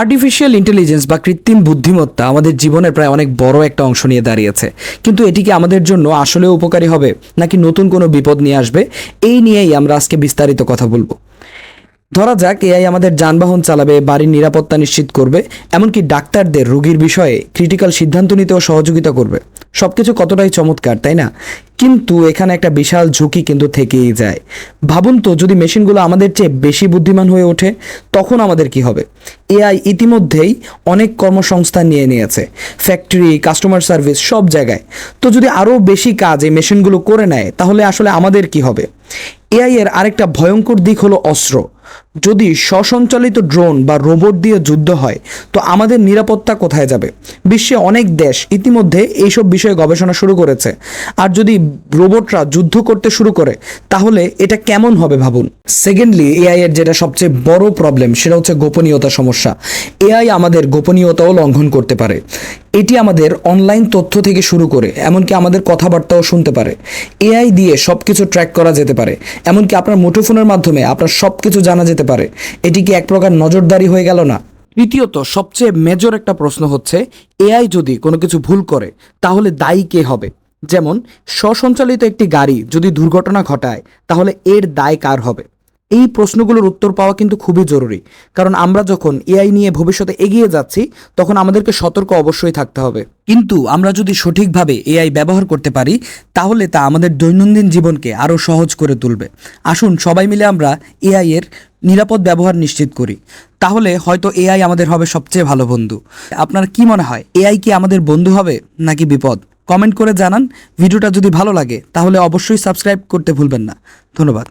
Artificial intelligence বা কৃত্রিম বুদ্ধিমত্তা আমাদের জীবনের প্রায় অনেক বড় একটা অংশ নিয়ে দাঁড়িয়েছে। কিন্তু এটি কি আমাদের জন্য আসলেও উপকারী হবে, নাকি নতুন কোনো বিপদ নিয়ে আসবে? এই নিয়েই আমরা আজকে বিস্তারিত কথা বলব। ধরা যাক এআই আমাদের যানবাহন চালাবে, বাড়ির নিরাপত্তা নিশ্চিত করবে, এমনকি ডাক্তারদের রোগীর বিষয়ে ক্রিটিক্যাল সিদ্ধান্ত নিতেও সহযোগিতা করবে। সব কিছু কতটাই চমৎকার, তাই না? কিন্তু এখানে একটা বিশাল ঝুঁকি কিন্তু থেকেই যায়। ভাবুন তো, যদি মেশিনগুলো আমাদের চেয়ে বেশি বুদ্ধিমান হয়ে ওঠে, তখন আমাদের কি হবে? এআই ইতিমধ্যেই অনেক কর্মসংস্থান নিয়ে নিয়েছে। ফ্যাক্টরি, কাস্টমার সার্ভিস, সব জায়গায়। তো যদি আরও বেশি কাজ এই মেশিনগুলো করে নেয়, তাহলে আসলে আমাদের কি হবে? এআই এর আরেকটা ভয়ঙ্কর দিক হলো অস্ত্র। যদি স্বসঞ্চালিত ড্রোন বা রোবট দিয়ে যুদ্ধ হয়, তো আমাদের নিরাপত্তা কোথায় যাবে? বিশ্বে অনেক দেশ ইতিমধ্যে এইসব বিষয়ে গবেষণা শুরু করেছে। আর যদি রোবটরা যুদ্ধ করতে শুরু করে, তাহলে এটা কেমন হবে ভাবুন? সেকেন্ডলি এআই এর যেটা সবচেয়ে বড় প্রবলেম সেটা হচ্ছে গোপনীয়তা সমস্যা। এআই আমাদের গোপনীয়তাও লঙ্ঘন করতে পারে। এটি আমাদের অনলাইন তথ্য থেকে শুরু করে, এমনকি আমাদের কথাবার্তাও শুনতে পারে। এআই দিয়ে সব কিছু ট্র্যাক করা যেতে পারে। এমনকি আপনার মুঠোফোনের মাধ্যমে আপনার সব কিছু জানা যেতে পারে। এটি কি এক প্রকার নজরদারি হয়ে গেল না? তৃতীয়ত সবচেয়ে মেজর একটা প্রশ্ন হচ্ছে, এআই যদি কোনো কিছু ভুল করে, তাহলে দায়ী কে হবে? যেমন, স্বসঞ্চালিত একটি গাড়ি যদি দুর্ঘটনা ঘটায়, তাহলে এর দায় কার হবে? এই প্রশ্নগুলোর উত্তর পাওয়া কিন্তু খুবই জরুরি। কারণ আমরা যখন এআই নিয়ে ভবিষ্যতে এগিয়ে যাচ্ছি, তখন আমাদেরকে সতর্ক অবশ্যই থাকতে হবে। কিন্তু আমরা যদি সঠিকভাবে এআই ব্যবহার করতে পারি, তাহলে তা আমাদের দৈনন্দিন জীবনকে আরও সহজ করে তুলবে। আসুন সবাই মিলে আমরা এআই এর নিরাপদ ব্যবহার নিশ্চিত করি। তাহলে হয়তো এআই আমাদের হবে সবচেয়ে ভালো বন্ধু। আপনার কি মনে হয়, এআই কি আমাদের বন্ধু হবে নাকি বিপদ? কমেন্ট করে জানান। ভিডিওটা যদি ভালো লাগে, তাহলে অবশ্যই সাবস্ক্রাইব করতে ভুলবেন না। ধন্যবাদ।